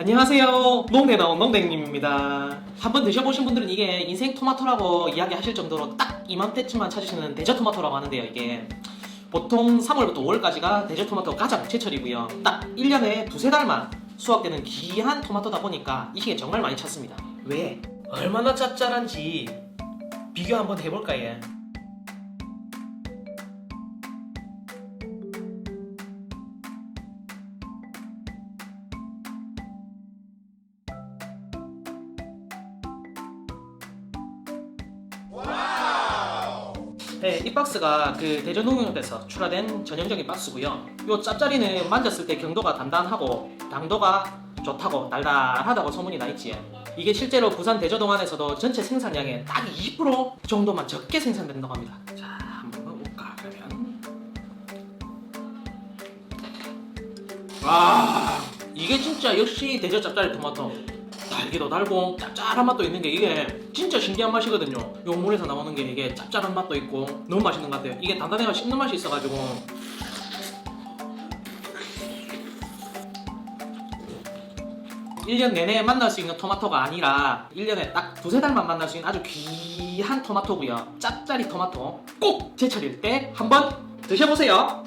안녕하세요. 농대 나온 농댕님입니다. 한번 드셔보신 분들은 이게 인생 토마토라고 이야기하실 정도로 딱 이맘때쯤만 찾으시는 대저 토마토라고 하는데요. 이게 보통 3월부터 5월까지가 대저 토마토 가장 제철이고요. 딱 1년에 두세 달만 수확되는 귀한 토마토다 보니까 이 시기에 정말 많이 찾습니다. 왜? 얼마나 짭짤한지 비교 한번 해볼까 예. 네, 이 박스가 그 대전농협에서 출하된 전형적인 박스고요. 이 짭짜리는 만졌을 때 경도가 단단하고 당도가 좋다고 달달하다고 소문이 나 있지. 이게 실제로 부산 대저동안에서도 전체 생산량의 딱 2% 정도만 적게 생산된다고 합니다. 자, 한번 먹어볼까 그러면. 아, 이게 진짜 역시 대저 짭짜리 토마토. 달기도 달고 짭짤한 맛도 있는 게 이게 진짜 신기한 맛이거든요. 요 물에서 나오는 게 이게 짭짤한 맛도 있고 너무 맛있는 것 같아요. 이게 단단해가 씹는 맛이 있어가지고 일년 내내 만날 수 있는 토마토가 아니라 1년에 딱 두세 달만 만날 수 있는 아주 귀한 토마토고요. 짭짜리 토마토 꼭 제철일 때 한번 드셔보세요.